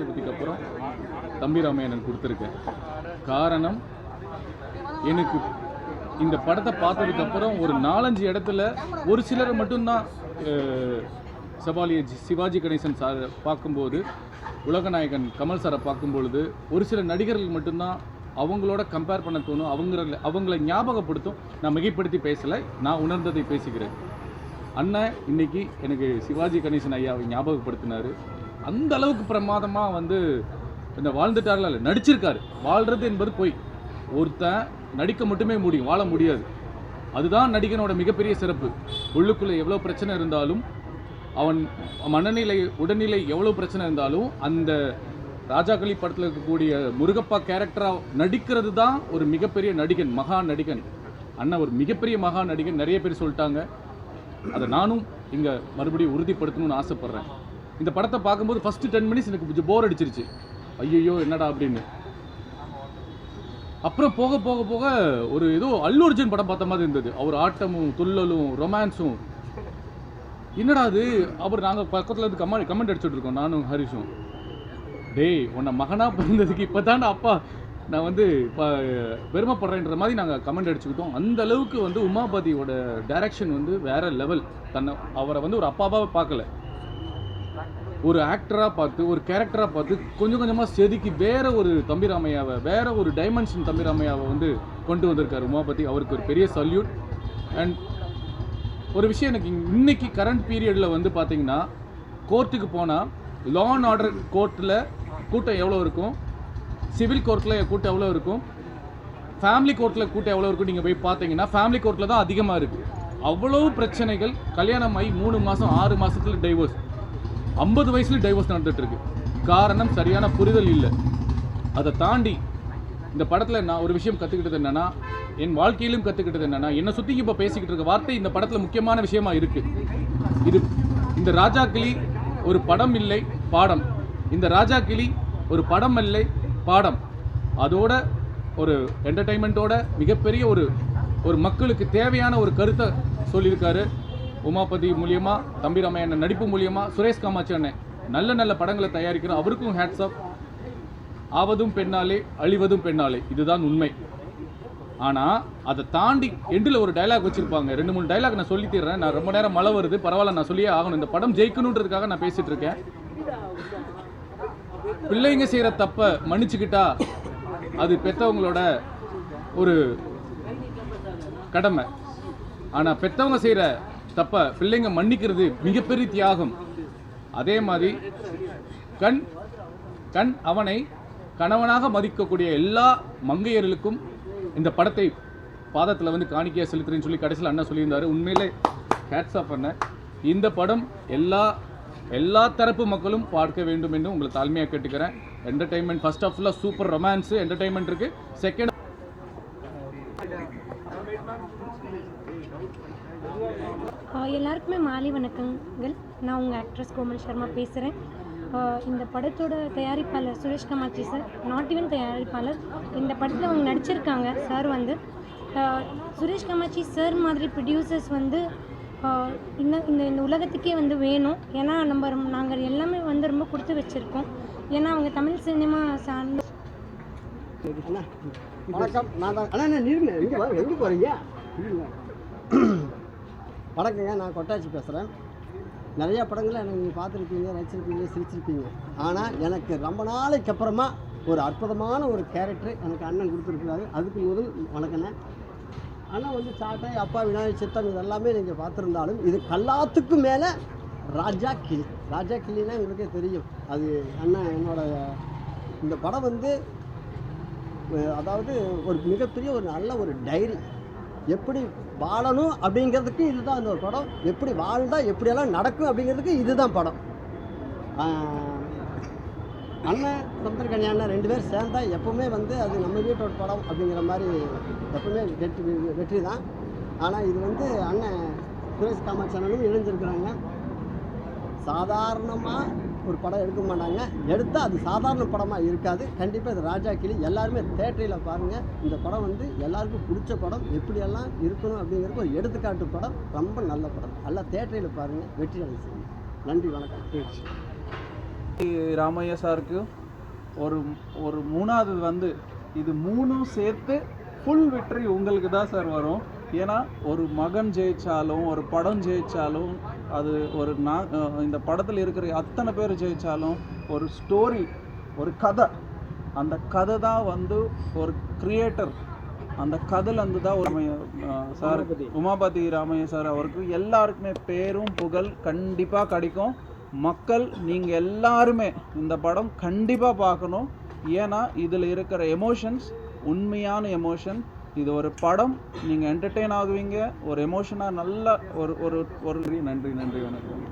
சதுர்த்திக்கு அப்புறம் தம்பி ராமையனன் கொடுத்துருக்கேன் காரணம் எனக்கு இந்த படத்தை பார்த்ததுக்கு அப்புறம் ஒரு நாலஞ்சு இடத்துல ஒரு சிலரை மட்டும்தான் அஹ், சபாலிய சிவாஜி கணேசன் சார் பார்க்கும்போது உலகநாயகன் கமல் சாரை பார்க்கும்பொழுது ஒரு சில நடிகர்கள் மட்டும்தான் அவங்களோட கம்பேர் பண்ண தோணும். அவங்கள அவங்கள ஞாபகப்படுத்தும். நான் மிகைப்படுத்தி பேசலை நான் உணர்ந்ததை பேசுகிறேன். அண்ணன் இன்னைக்கு எனக்கு சிவாஜி கணேசன் ஐயாவை ஞாபகப்படுத்தினார். அந்த அளவுக்கு பிரமாதமாக வந்து இந்த வாழ்ந்துட்டார்ல இல்லை நடிச்சிருக்காரு. வாழ்றது என்பது பொய். ஒருத்தன் நடிக்க மட்டுமே முடியும் வாழ முடியாது. அதுதான் நடிகனோட மிகப்பெரிய சிறப்பு. உள்ளுக்குள்ளே எவ்வளோ பிரச்சனை இருந்தாலும் அவன் மனநிலை உடல்நிலை எவ்வளோ பிரச்சனை இருந்தாலும் அந்த ராஜாக்களி படத்தில் இருக்கக்கூடிய முருகப்பா கேரக்டராக நடிக்கிறது தான் ஒரு மிகப்பெரிய நடிகன் மகா நடிகன். அண்ணன் ஒரு மிகப்பெரிய மகா நடிகன் நிறைய பேர் சொல்லிட்டாங்க. அதை நானும் இங்கே மறுபடியும் உறுதிப்படுத்தணும்னு ஆசைப்பட்றேன். இந்த படத்தை பார்க்கும்போது ஃபஸ்ட்டு டென் மினிட்ஸ் எனக்கு கொஞ்சம் போர் அடிச்சிருச்சு. ஐயோ என்னடா அப்படின்னு. அப்புறம் போக போக போக ஒரு ஏதோ அல்லு அர்ஜுன் படம் பார்த்த மாதிரி இருந்தது. அவர் ஆட்டமும் துள்ளலும் ரொமான்ஸும் என்னடா அது? அப்புறம் நாங்கள் பக்கத்தில் இருந்து கமெண்ட் கமெண்ட் அடிச்சுட்டு இருக்கோம் நானும் ஹரிஷும். டேய் உன்னை மகனாக பிறந்ததுக்கு இப்போ அப்பா. நான் வந்து இப்போ பெருமைப்படுறேன்ற மாதிரி நாங்கள் கமெண்ட் அடிச்சுக்கிட்டோம். அந்த அளவுக்கு வந்து உமாபதியோட டைரக்ஷன் வந்து வேற லெவல் தன்னை அவரை வந்து ஒரு அப்பாவாக பார்க்கல. ஒரு ஆக்டராக பார்த்து ஒரு கேரக்டராக பார்த்து கொஞ்சம் கொஞ்சமாக செதுக்கி வேற ஒரு தம்பிராமையாவை வேற ஒரு டைமென்ஷன் தம்பிராமையாவை வந்து கொண்டு வந்திருக்காரு உமாபதி அவருக்கு ஒரு பெரிய சல்யூட் அண்ட் ஒரு விஷயம் எனக்கு இன்னைக்கு கரண்ட் பீரியடில் வந்து பார்த்தீங்கன்னா கோர்ட்டுக்கு போனால் லா அண்ட் ஆர்டர் கோர்ட்டில் கூட்டம் எவ்வளோ இருக்கும்? சிவில் கோர்ட்டில் கூட்டம் எவ்வளோ இருக்கும்? ஃபேமிலி கோர்ட்டில் கூட்டம் எவ்வளோ இருக்கும்? நீங்கள் போய் பார்த்தீங்கன்னா ஃபேமிலி கோர்ட்டில் தான் அதிகமாக இருக்குது அவ்வளோ பிரச்சனைகள் கல்யாணம் ஆகி மூணு மாதம் ஆறு மாதத்தில் டைவோர்ஸ் ஐம்பது வயசுல டைவோர்ஸ் நடந்துட்டு இருக்கு காரணம் சரியான புரிதல் இல்லை. அதை தாண்டி இந்த படத்தில் நான் ஒரு விஷயம் கற்றுக்கிட்டது என்னென்னா என் வாழ்க்கையிலும் கற்றுக்கிட்டது என்னென்னா என்னை சுற்றி இப்போ பேசிக்கிட்டு இருக்க வார்த்தை இந்த படத்தில் முக்கியமான விஷயமா இருக்குது இது இந்த ராஜா கிளி ஒரு படம் இல்லை பாடம். இந்த ராஜா கிளி ஒரு படம் இல்லை பாடம். அதோட ஒரு என்டர்டைன்மெண்ட்டோட மிகப்பெரிய ஒரு ஒரு மக்களுக்கு தேவையான ஒரு கருத்தை சொல்லியிருக்காரு. உமாபதி மூலியமா தம்பி ராமையண்ணன் நடிப்பு மூலியமா சுரேஷ் காமாட்சி அண்ணன் நல்ல நல்ல படங்களை தயாரிக்கிற அவருக்கும் ஹேட்ஸ் ஆஃப் ஆவதும் பெண்ணாலே அழிவதும் பெண்ணாலே. இதுதான் உண்மை. ஆனால் அதை தாண்டி எண்டில் ஒரு டைலாக் வச்சுருப்பாங்க. ரெண்டு மூணு டைலாக் நான் சொல்லித்தர்றேன் நான் ரொம்ப நேரம் மழை வருது. பரவாயில்ல நான் சொல்லியே ஆகணும். இந்த படம் ஜெயிக்கணுன்றதுக்காக நான் பேசிட்டு இருக்கேன். பிள்ளைங்க செய்கிற தப்பை மன்னிச்சுக்கிட்டா அது பெற்றவங்களோட ஒரு கடமை. ஆனால் பெற்றவங்க செய்கிற தப்பை பிள்ளைங்க மன்னிக்கிறது மிகப்பெரிய தியாகம். அதே மாதிரி கண் கண் அவனை கணவனாக மதிக்கக்கூடிய எல்லா மங்கையர்களுக்கும் இந்த படத்தை பாதத்தில் வந்து காணிக்கையாக செலுத்துறேன்னு சொல்லி கடைசியில் அண்ணா சொல்லியிருந்தார். உண்மையிலே ஹேட்ஸ் ஆஃப் பண்ண இந்த படம் எல்லா எல்லா தரப்பு மக்களும் பார்க்க வேண்டும் என்று உங்களை தாழ்மையாக கேட்டுக்கிறேன். என்டர்டைன்மெண்ட் ஃபஸ்ட் ஆஃப் ஃபுல்லாக சூப்பர் ரொமான்ஸு என்டர்டைன்மெண்ட் இருக்குது செகண்ட் எல்லாருக்குமே மாலை வணக்கங்கள். நான் உங்கள் ஆக்ட்ரஸ் கோமல் சர்மா பேசுகிறேன் இந்த படத்தோட தயாரிப்பாளர் Suresh Kamatchi sir not even தயாரிப்பாளர் இந்த படத்தில் அவங்க நடிச்சிருக்காங்க. சார் வந்து சுரேஷ் கமாச்சி சார் மாதிரி ப்ரொடியூசர்ஸ் வந்து இந்த இந்த இந்த உலகத்துக்கே வந்து வேணும். ஏன்னா நம்ம நாங்கள் எல்லாமே வந்து ரொம்ப கொடுத்து வச்சுருக்கோம். ஏன்னா அவங்க தமிழ் சினிமா சார்ந்த வணக்கம். நான் தான் அண்ணா நிறுங்க எங்கே போகிறீங்க வணக்கங்க நான் கொட்டாச்சி பேசுகிறேன் நிறையா படங்களை எனக்கு நீங்கள் பார்த்துருப்பீங்க ரசிச்சிருப்பீங்க சிரிச்சிருப்பீங்க. ஆனால் எனக்கு ரொம்ப நாளைக்கு அப்புறமா ஒரு அற்புதமான ஒரு கேரக்டர் எனக்கு அண்ணன் கொடுத்துருக்குறாரு. அதுக்கு முதல் வணக்கண்ணே அண்ணன் வந்து சாட்டை அப்பா விநாயகர் சித்தம் இதெல்லாமே நீங்கள் பார்த்துருந்தாலும் இது கல்லாத்துக்கும் மேலே ராஜா கிளி. ராஜா கிளின்னா உங்களுக்கே தெரியும். அது அண்ணன் என்னோட இந்த படம் வந்து அதாவது ஒரு மிகப்பெரிய ஒரு நல்ல ஒரு டைரி. எப்படி வாழணும் அப்படிங்கிறதுக்கு இதுதான் அந்த ஒரு படம். எப்படி வாழ்ந்தால் எப்படியெல்லாம் நடக்கும் அப்படிங்கிறதுக்கு இதுதான் படம். அண்ணன் சமுத்திரகனி அண்ணன் ரெண்டு பேரும் சேர்ந்தால் எப்பவுமே வந்து அது நம்ம வீட்டோட படம் அப்படிங்கிற மாதிரி எப்பவுமே வெற்றி வெற்றி தான் ஆனால் இது வந்து அண்ணன் சுரேஷ் காமாட்சி அண்ணனும் இணைஞ்சிருக்கிறாங்க. சாதாரணமாக ஒரு படம் எடுக்க மாட்டாங்க. எடுத்தால் அது சாதாரண படமாக இருக்காது. கண்டிப்பாக இது ராஜா கிளி. எல்லாருமே தேட்டரில் பாருங்கள் இந்த படம் வந்து எல்லாருக்கும் பிடிச்ச படம். எப்படியெல்லாம் இருக்கணும் அப்படிங்கிறது ஒரு எடுத்துக்காட்டு படம். ரொம்ப நல்ல படம். நல்லா தேட்டரில் பாருங்கள் வெற்றி அடைச்சு நன்றி வணக்கம். ராமையா சாருக்கு ஒரு ஒரு மூணாவது வந்து இது மூணும் சேர்த்து ஃபுல் வெற்றி உங்களுக்கு தான் சார் வரும். ஏன்னா ஒரு மகன் ஜெயிச்சாலும் ஒரு படம் ஜெயிச்சாலும் அது ஒரு நா அஹ் இந்த படத்தில் இருக்கிற அத்தனை பேர் ஜெயிச்சாலும் ஒரு ஸ்டோரி ஒரு கதை. அந்த கதை தான் வந்து ஒரு கிரியேட்டர் அந்த கதையிலேருந்து தான் ஒரு சார் உமாபதி. ராமையா சார் அவருக்கு எல்லாருக்குமே பேரும் புகழ் கண்டிப்பாக கிடைக்கும். மக்கள் நீங்கள் எல்லாருமே இந்த படம் கண்டிப்பாக பார்க்கணும். ஏன்னா இதில் இருக்கிற எமோஷன்ஸ் உண்மையான எமோஷன் இது ஒரு படம் நீங்கள் என்டர்டெயின் ஆகுவீங்க ஒரு எமோஷனாக நல்ல ஒரு ஒரு ஒரு நன்றி நன்றி வணக்கம்.